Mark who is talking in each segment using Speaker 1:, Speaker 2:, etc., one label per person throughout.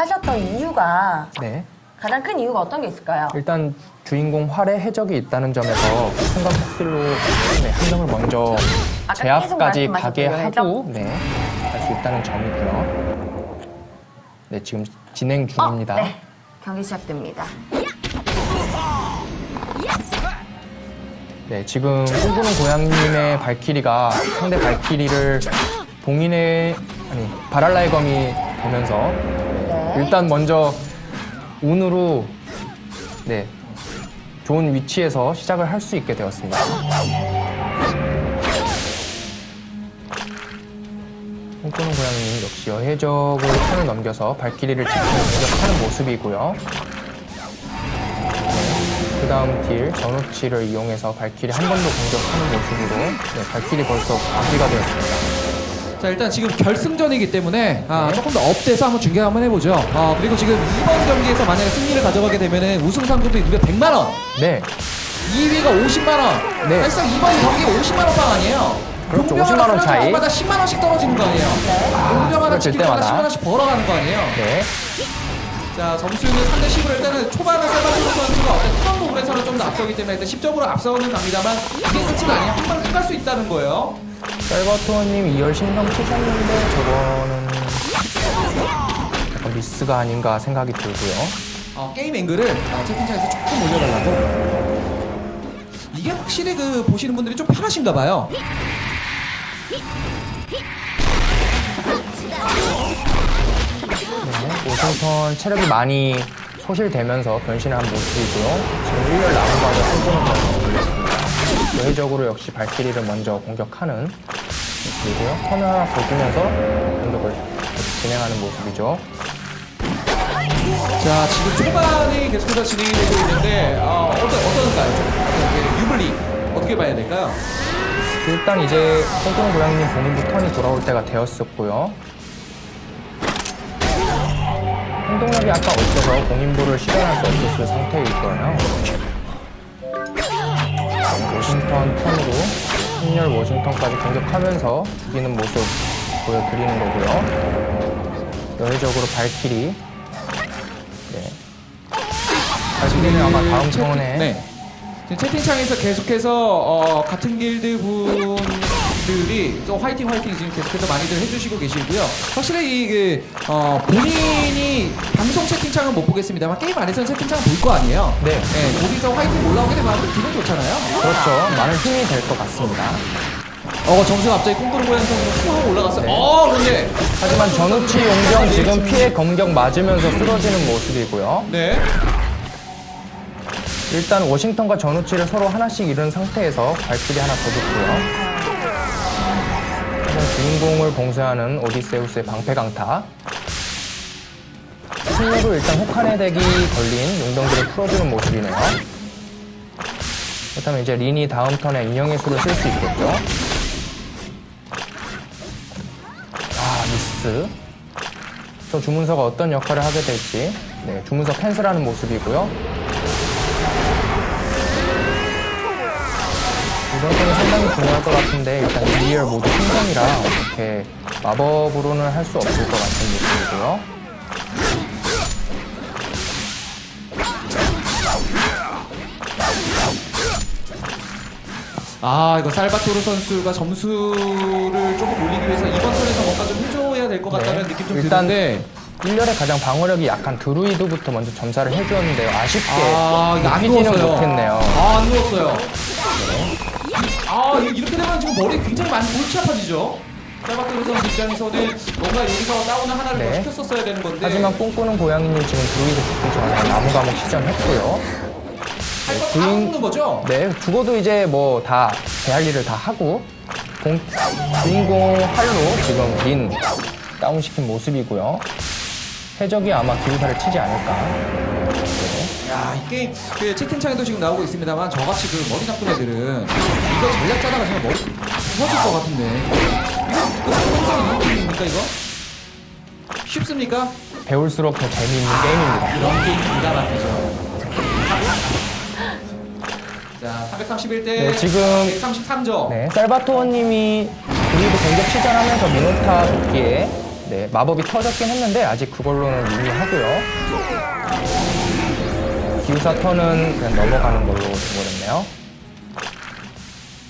Speaker 1: 하셨던 이유가
Speaker 2: 네.
Speaker 1: 가장 큰 이유가 어떤 게 있을까요?
Speaker 2: 일단 주인공 활에 해적이 있다는 점에서 순간 폭딜로 네, 한 명을 먼저
Speaker 1: 아까
Speaker 2: 제압까지
Speaker 1: 계속
Speaker 2: 가게
Speaker 1: 말씀하셨던
Speaker 2: 하고 네, 할 수 있다는 점이고요. 네, 지금 진행 중입니다.
Speaker 1: 어, 네. 경기 시작됩니다.
Speaker 2: 네, 지금 꿈꾸는 고양님의 발키리가 상대 발키리를 봉인의 아니 바랄라의 검이 되면서
Speaker 1: 네.
Speaker 2: 일단 먼저 운으로 네 좋은 위치에서 시작을 할 수 있게 되었습니다. 꿈꾸는 고양님 역시 여해적으로 턴을 넘겨서 발키리를 직접 공격하는 모습이고요. 그 다음 딜 전우치를 이용해서 발키리 한번 더 공격하는 모습으로 네, 발키리 벌써 마비가 되었습니다.
Speaker 3: 자 일단 지금 결승전이기 때문에 아,
Speaker 2: 네.
Speaker 3: 조금 더 업돼서 한번 중계 한번 해보죠. 어, 그리고 지금 이번 경기에서 만약에 승리를 가져가게 되면은 우승 상금이 무려 100만 원,
Speaker 2: 네,
Speaker 3: 2위가 50만 원.
Speaker 2: 네.
Speaker 3: 사실상 이번 경기 50만 원빵 아니에요.
Speaker 2: 그렇죠,
Speaker 3: 용병
Speaker 2: 50만 원 차이.
Speaker 3: 마다 10만 원씩 떨어지는 거 아니에요. 용병 하나
Speaker 2: 질
Speaker 3: 지킬 때마다
Speaker 2: 때마다.
Speaker 3: 10만 원씩 벌어가는 거 아니에요.
Speaker 2: 네,
Speaker 3: 자 점수는 3대 10으로 일단은 초반에 세바스토 선수가 어떤 투런 부분에서는 좀 더 앞서기 때문에 일단 10점으로 앞서는 갑니다만 이게 끝이 아니야. 한번 끝날 수 있다는 거예요.
Speaker 2: 셀버토어님 2열 신경 치셨는데 저거는 약간 미스가 아닌가 생각이 들고요.
Speaker 3: 어, 게임 앵글을 어, 채팅창에서 조금 올려달라고. 이게 확실히 그 보시는 분들이 좀 편하신가 봐요.
Speaker 2: 네, 오승턴 체력이 많이 소실되면서 변신을 한 모습이고요. 지금 1열 남은 거 아니라 손보는 거 여의적으로 역시 발키리를 먼저 공격하는 모습이고요. 턴을 하나 더 주면서 공격을 진행하는 모습이죠.
Speaker 3: 자 지금 초반이 계속해서 진행이 되고 있는데 어, 어떤 어떤가요? 좀 유블리 어떻게 봐야 될까요?
Speaker 2: 일단 이제 손보는 고양이님 본인도 턴이 돌아올 때가 되었었고요. 행동력이 아까 없어서 공인부를 실현할 수 없었을 상태일 거예요. 워싱턴 턴으로 승렬 워싱턴까지 공격하면서 이기는 모습 보여드리는 거고요. 여유적으로 발키리. 네. 발키리는 아마 다음 턴에
Speaker 3: 네. 지금 채팅창에서 계속해서 어, 같은 길드 분 들이 또 화이팅 화이팅 지금 계속해서 많이들 해주시고 계시고요. 확실히 이 그, 어, 본인이 방송 채팅창은 못 보겠습니다만 게임 안에서는 채팅창은 볼거 아니에요.
Speaker 2: 네.
Speaker 3: 네, 거기서 화이팅 올라오게 되면 아무래도 기분 좋잖아요.
Speaker 2: 그렇죠. 많은 힘이 될 것 같습니다.
Speaker 3: 어 점수가 갑자기 꿈꾸는 후 하고 올라갔어요.
Speaker 2: 네.
Speaker 3: 어 그런데
Speaker 2: 하지만 전우치 용병 지금 피해 검격 맞으면서 쓰러지는 모습이고요.
Speaker 3: 네.
Speaker 2: 일단 워싱턴과 전우치를 서로 하나씩 잃은 상태에서 발길이 하나 더 줬고요. 주인공을 봉쇄하는 오디세우스의 방패 강타. 승리로 일단 혹한의 덱이 걸린 용병들을 풀어주는 모습이네요. 그렇다면 이제 린이 다음 턴에 인형의 수를 쓸 수 있겠죠. 아 미스. 저 주문서가 어떤 역할을 하게 될지. 네, 주문서 캔슬하는 모습이고요. 이번 턴이 상당히 중요할 것 같은데 일단 2리얼 모두 신성이라 어떻게 마법으로는 할 수 없을 것 같은 느낌이고요.
Speaker 3: 아 이거 살바토르 선수가 점수를 조금 올리기 위해서 이번 턴에서 뭔가 좀 해줘야 될 것 같다는
Speaker 2: 네.
Speaker 3: 느낌 좀
Speaker 2: 일단
Speaker 3: 드는데
Speaker 2: 1렬에 가장 방어력이 약한 드루이드부터 먼저 점사를 해주었는데요. 아쉽게
Speaker 3: 아 이거 안 누웠어요.
Speaker 2: 못했네요.
Speaker 3: 아 안 누웠어요. 아 이렇게 되면 지금 머리 굉장히 많이 골치 아파지죠. 살바토르 선수 입장에서는 뭔가 여기서 다운을 하나를 더
Speaker 2: 네.
Speaker 3: 시켰었어야 되는 건데
Speaker 2: 하지만 꿈꾸는 고양이님 지금 드루이드 죽기 전에 나무 감옥 시전했고요.
Speaker 3: 할거다
Speaker 2: 주인-
Speaker 3: 먹는 거죠.
Speaker 2: 네, 죽어도 이제 뭐 다 대할 일을 다 하고 공, 주인공 활로 지금 린 다운시킨 모습이고요. 해적이 아마 기우사를 치지 않을까.
Speaker 3: 야, 이 게임 그 채팅창에도 지금 나오고 있습니다만 저같이 그 머리 나쁜 애들은 이거 전략 짜다가 정말 머리 부서질 것 같은데 이거 이거 상성 있는 게임입니까 이거? 쉽습니까?
Speaker 2: 배울수록 더 재미있는 게임입니다.
Speaker 3: 이런 게임 기가 막히죠. 자, 431대
Speaker 2: 네, 지금
Speaker 3: 133점.
Speaker 2: 네, 살바토어님이 드루이드 공격 시전하면서 미노타 도끼에 네, 마법이 터졌긴 했는데 아직 그걸로는 유리하고요. 기우사 턴은 그냥 넘어가는 걸로 돼버렸네요.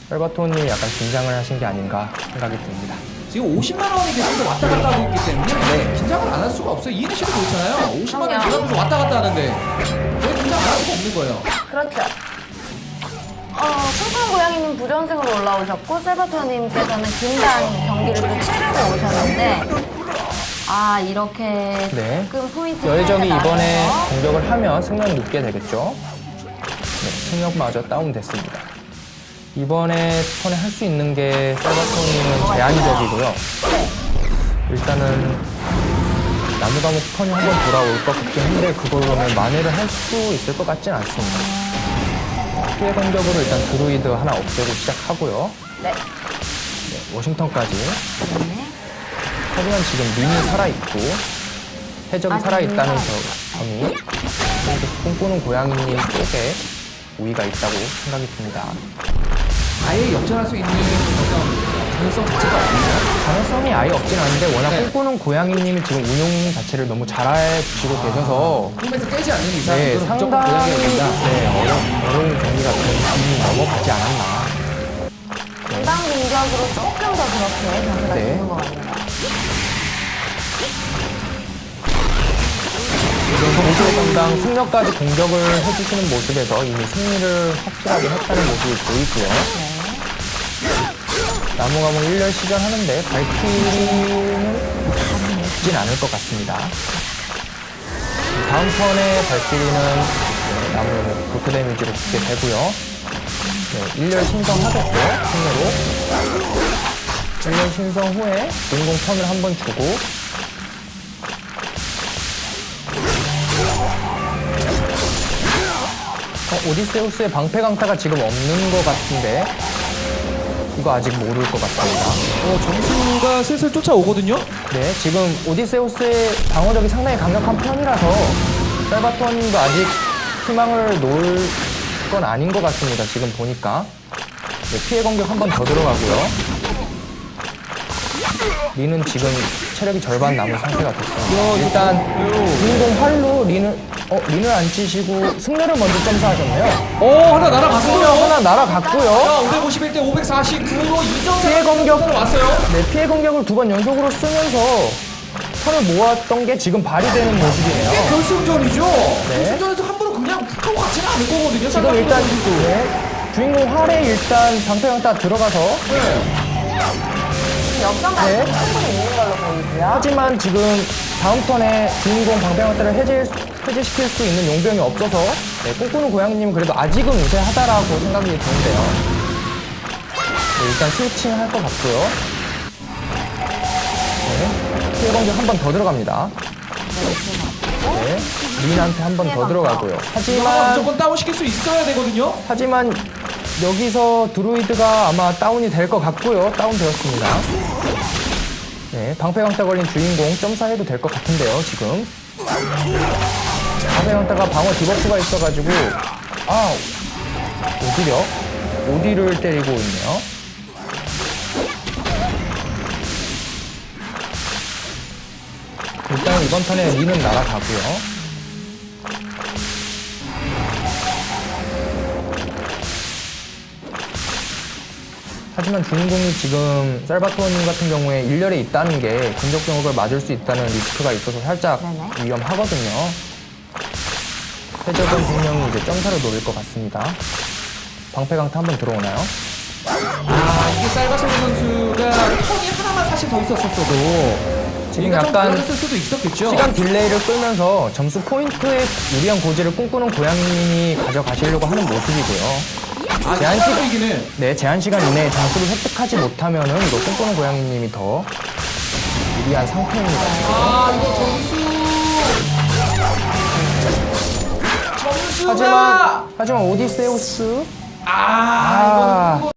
Speaker 2: 셀바토님 약간 긴장을 하신 게 아닌가 생각이 듭니다.
Speaker 3: 지금 50만 원이 계속해서 왔다 갔다 하고 있기 때문에
Speaker 2: 네.
Speaker 3: 긴장을 안 할 수가 없어요. 이해는 씨도 그렇잖아요. 50만 원. 들어가면서 왔다 갔다 하는데 왜 긴장 안 할 수가 없는 거예요?
Speaker 1: 그렇죠. 어, 쿵쿵 고양이님 부전승으로 올라오셨고, 세바토님께서는 긴장 경기를 또 치르고 오셨는데, 아, 이렇게
Speaker 2: 네.
Speaker 1: 끈 포인트. 차이가
Speaker 2: 이번에
Speaker 1: 나서
Speaker 2: 공격을 하면 승리를 눕게 되겠죠. 네, 승력마저 다운됐습니다. 이번에 턴에 할 수 있는 게 셀바토님은 제한적이고요. 일단은 나무과목 턴이 한 번 돌아올 것 같긴 한데 그걸로는 만회를 할 수 있을 것 같진 않습니다. 피해 공격으로 일단 드루이드 하나 없애고 시작하고요.
Speaker 1: 네.
Speaker 2: 네, 워싱턴까지.
Speaker 1: 네.
Speaker 2: 하지만 지금 민이 살아있고 해적이
Speaker 1: 아,
Speaker 2: 살아있다는 저- 점이 그 꿈꾸는 고양이님 쪽에 우위가 있다고 생각이 듭니다.
Speaker 3: 아예 역전할 수 있는 가능성 자체가 없나요?
Speaker 2: 가능성이 아예 없진 않은데 워낙
Speaker 3: 네.
Speaker 2: 꿈꾸는 고양이님이 지금 운용 자체를 너무 잘해주시고 계셔서
Speaker 3: 꿈에서 깨지 않는 이상
Speaker 2: 네, 상당히. 네, 어려, 어려운 경기가 좀 넘어가지 않았나.
Speaker 1: 공격으로 조금 더 그렇게 변수가
Speaker 2: 네.
Speaker 1: 있는 것 같네요.
Speaker 2: 모습 담당 승려까지 공격을 해주시는 모습에서 이미 승리를 확실하게 했다는 모습이 보이고요. 나무가목 1년 시전하는데 발키리는 죽진 않을 것 같습니다. 다음 턴에 발키리는 네, 나무 도트 데미지로 죽게 되고요. 네, 1년 신성하겠고, 승리로. 1년 신성 후에 주인공 턴을 한 번 주고, 어, 오디세우스의 방패 강타가 지금 없는 것 같은데 이거 아직 모를 것 같습니다.
Speaker 3: 어, 점수가 슬슬 쫓아오거든요.
Speaker 2: 네, 지금 오디세우스의 방어력이 상당히 강력한 편이라서 셀바토님도 아직 희망을 놓을 건 아닌 것 같습니다. 지금 보니까 네, 피해 공격 한 번 더 들어가고요. 리는 지금 체력이 절반 남은 상태가 됐습니다. 일단 주인공 활로 리는 어 리는 안 치시고 승려를 먼저 점사하셨네요.
Speaker 3: 오 하나 날아갔어요.
Speaker 2: 하나 날아갔고요.
Speaker 3: 자, 551대 549로 2점
Speaker 2: 피해 공격.
Speaker 3: 왔어요.
Speaker 2: 네, 피해 공격을 두 번 연속으로 쓰면서 턴을 모았던 게 지금 발휘되는 모습이네요.
Speaker 3: 결승전이죠.
Speaker 2: 네.
Speaker 3: 결승전에서 그냥 훅 하고 가지는 않을 거거든요.
Speaker 2: 지금 일단. 네, 주인공 활에 일단 방패강타 들어가서
Speaker 3: 네.
Speaker 1: 역전 가능성이
Speaker 2: 네.
Speaker 1: 충분히 있는 걸로 보이고요.
Speaker 2: 하지만 지금 다음 턴에 주인공 방패강타를 해제, 해제시킬 수 있는 용병이 없어서 네, 꿈꾸는 고양이님은 그래도 아직은 우세하다라고 생각이 드는데요. 네, 일단 스위칭 할 것 같고요. 네, 피해 공격 한 번 더 들어갑니다. 네, 린한테 한 번 더 들어가고요. 하지만
Speaker 3: 무조건 다운 시킬 수 있어야 되거든요.
Speaker 2: 하지만 여기서 드루이드가 아마 다운이 될 것 같고요. 다운되었습니다. 네, 방패강타 걸린 주인공 점사해도 될 것 같은데요, 지금. 방패강타가 방어 디버프가 있어가지고, 아, 오디력? 오디를 때리고 있네요. 일단 이번 턴에 리는 날아가고요. 하지만 주인공이 지금 살바토님 같은 경우에 일렬에 있다는 게 근접 경력을 맞을 수 있다는 리스크가 있어서 살짝
Speaker 1: 네네.
Speaker 2: 위험하거든요. 해적은 분명히 이제 점사를 노릴 것 같습니다. 방패 강타 한번 들어오나요?
Speaker 3: 아 이게 살바토르 선수가 턴이 하나만 사실 더 있었었어도
Speaker 2: 지금 약간
Speaker 3: 수도 있었겠죠.
Speaker 2: 시간 딜레이를 끌면서 점수 포인트에 유리한 고지를 꿈꾸는 고양이님이 가져가시려고 하는 모습이고요.
Speaker 3: 아,
Speaker 2: 제한 시간
Speaker 3: 이기는
Speaker 2: 네, 제한 시간 이내에 점수를 획득하지 못하면은 이거 꿈꾸는 고양이님이 더 유리한 상태입니다.
Speaker 3: 아 이거 점수 점수가
Speaker 2: 하지만 하지만 오디세우스
Speaker 3: 아,
Speaker 2: 아.
Speaker 3: 이건